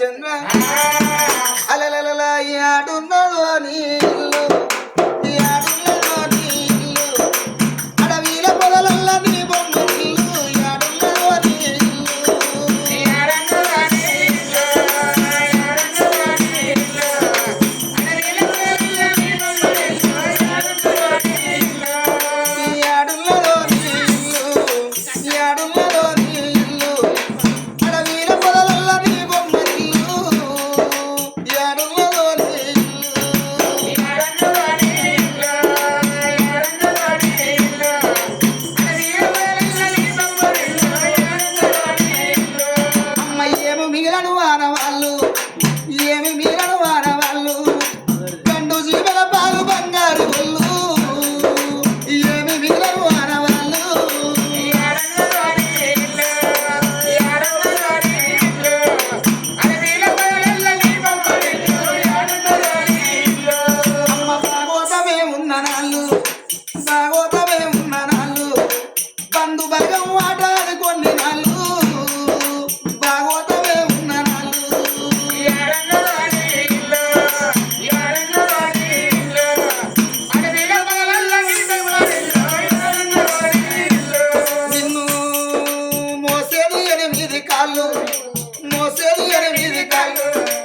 చంద్ర. మిగలను వానవాళ్ళు ఏమి మిగలను వానవాళ్ళు రెండు జీవల పాలు బంగారు ఒళ్ళు. ఏమి మిగిలను వానవాళ్ళు అమ్మ భాగోతమే ఉన్న నాళ్ళు. భాగోతమే ఉన్న నాళ్ళు. బంధు బలగం ఆటాలు కాళ్ళు మోసేది ఎనిమిది కాళ్ళు.